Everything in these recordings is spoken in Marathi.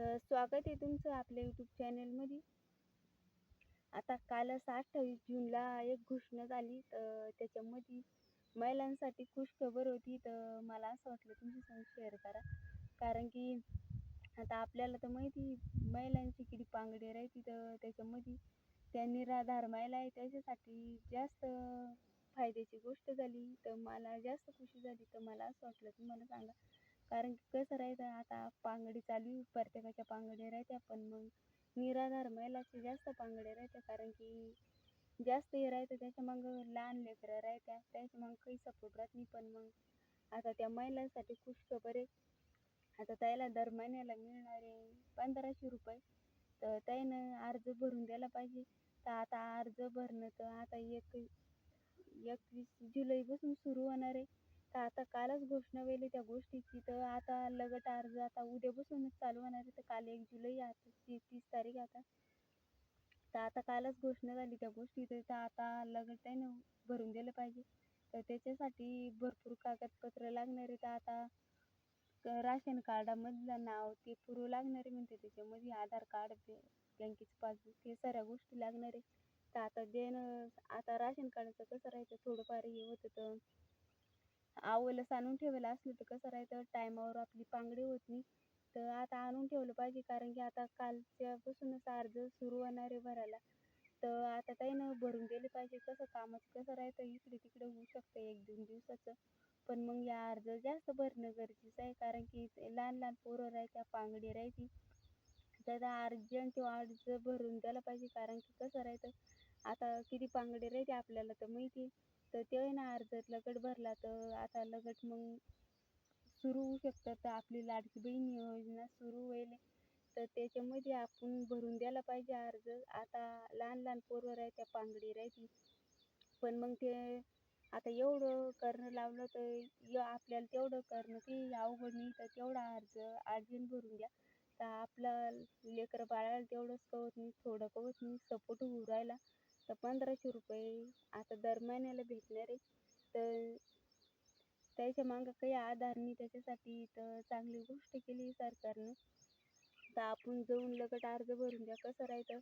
तर स्वागत आहे तुमचं आपल्या यूट्यूब चॅनलमध्ये आता कालच अठ्ठावीस जूनला एक घोषणा झाली तर त्याच्यामध्ये महिलांसाठी खुशखबर होती तर मला असं वाटलं तुमच्यासंग शेअर करा. कारण की आता आपल्याला तर माहिती महिलांची किती पांगडी राहते तर त्याच्यामध्ये त्या निराधार महिला आहे त्याच्यासाठी जास्त फायद्याची गोष्ट झाली तर मला जास्त खुशी झाली तर मला असं वाटलं तुम्हाला सांगा. कारण की कसं राहतं आता पांगडी चालू प्रत्येकाच्या पांगड्या राहत्या पण मग निराधार महिलाचे जास्त पांगड्या राहत्या कारण की जास्त हे राहतं त्याच्या मग लहान लेकरं राहत्या त्याच्या मग काही सपोर्ट राहत नाही पण मग आता त्या महिलांसाठी खुशखबर बरे आता त्याला दर महिन्याला मिळणारे पंधराशे रुपये तर त्यानं अर्ज भरून द्यायला पाहिजे. तर आता अर्ज भरणं तर आता एक एकवीस जुलैपासून सुरू होणार आहे. तर आता कालच घोषणा केली त्या गोष्टीची. तर आता लगट अर्ज आता उद्यापासूनच चालू होणार आहे. तर काल एक जुलै आता ती तीस तारीख आता. तर आता कालच घोषणा झाली त्या गोष्टी. तर आता लगट त्यानं भरून दिलं पाहिजे. तर त्याच्यासाठी भरपूर कागदपत्र लागणार आहे तर आता राशन कार्डामधलं नाव ते पुरू लागणार आहे म्हणते. त्याच्यामध्ये आधार कार्ड बँकेची पासबुक हे साऱ्या गोष्टी लागणार आहे तर आता देणं आता राशन कार्डाचं कसं राहायचं? थोडंफार हे होतं तर आवलंच आणून ठेवायला असलं तर कसं राहतं? टायमावर आपली पांगडी होत. नाही तर आता आणून ठेवलं पाहिजे कारण की आता कालच्यापासूनच अर्ज सुरू होणार आहे भरायला. तर आता त्यानं भरून दिले पाहिजे कसं कामाचं कसं राहतं? इकडे तिकडे होऊ शकतं एक दोन दिवसाचं. पण मग या अर्ज जास्त भरणं गरजेचं आहे कारण की लहान लहान पोरं राहत्या पांगडी राहती. तर अर्जंट अर्ज भरून द्यायला पाहिजे कारण की कसं राहतं? आता किती पांगडी राहते आपल्याला तर माहिती तर ते ना अर्ज लगट भरला तर आता लगट मग सुरू होऊ शकतं. तर आपली लाडकी बहीण योजना सुरू होईल. तर त्याच्यामध्ये आपण भरून द्यायला पाहिजे अर्ज. आता लहान लहान पोरं राहत्या पांगडी राहती. पण मग ते आता एवढं करणं लावलं तर य आपल्याला तेवढं करणं काही अवघड नाही. तर तेवढा अर्ज अर्जंट भरून द्या. तर आपलं लेकरं बाळाला तेवढंच कवत नाही थोडं कवत नाही सपोर्ट होऊ राहिला. तर पंधराशे रुपये आता दर महिन्याला भेटणार आहे. तर त्याच्या मागं काही आधार नाही त्याच्यासाठी तर चांगली गोष्ट केली सरकारनं. तर आपण जाऊन लगट अर्ज भरून द्या कसं राहतं?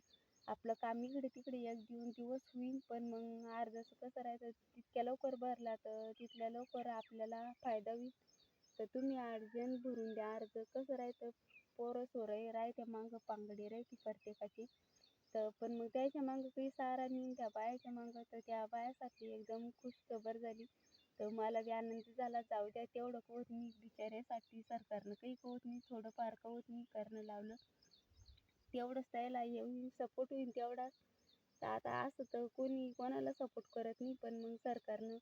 आपलं काम इकडे तिकडे एक दोन दिवस होईल पण मग अर्जाचं कसं राहतं? तितक्या लवकर भरला तर तिथल्या लवकर आपल्याला फायदा होईल. तर तुम्ही अर्जंट भरून द्या अर्ज कसं राहतं? पोरं सोरं राहते मागं पांगडी राहते प्रत्येकाची. तर पण मग त्याच्या मागं काही सारा नाही त्या बायाच्या मागं तर त्या बायासाठी एकदम खुशखबर झाली. तर मला बी आनंद झाला जाऊ द्या तेवढं कवत मी बिचाऱ्यासाठी सरकारनं काही कवत नाही थोडंफार कवत मी करणं लावलं. तेवढंच त्याला येऊन सपोर्ट होईल तेवढाच तर आता असं तर कोणी कोणाला सपोर्ट करत नाही पण मग सरकारनं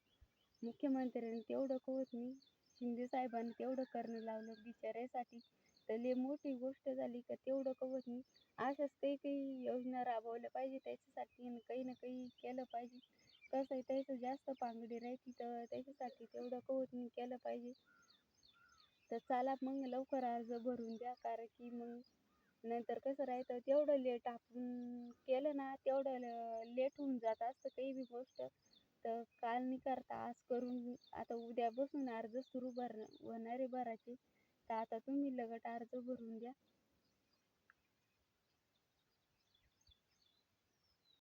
मुख्यमंत्र्यांनी तेवढं कवत नाही शिंदे साहेबांनी तेवढं करणं लावलं बिचाऱ्यासाठी. तर लय मोठी गोष्ट झाली का तेवढं कवच नाही. अशाच काही काही योजना राबवल्या पाहिजे त्याच्यासाठी काही ना काही केलं पाहिजे. कसं आहे त्याचं जास्त पांगडी राहते तर त्याच्यासाठी तेवढं कवच नाही केलं पाहिजे. तर चला मग लवकर अर्ज भरून द्या कारण की मग नंतर कसं राहतं तेवढं लेट आपण केलं ना तेवढं लेट होऊन जात असतं काही बी गोष्ट. तर काल नाही करता आज करून आता उद्या बसून अर्ज सुरू भर होणार आहे भरायचे. तर आता तुम्ही लगट अर्ज भरून द्या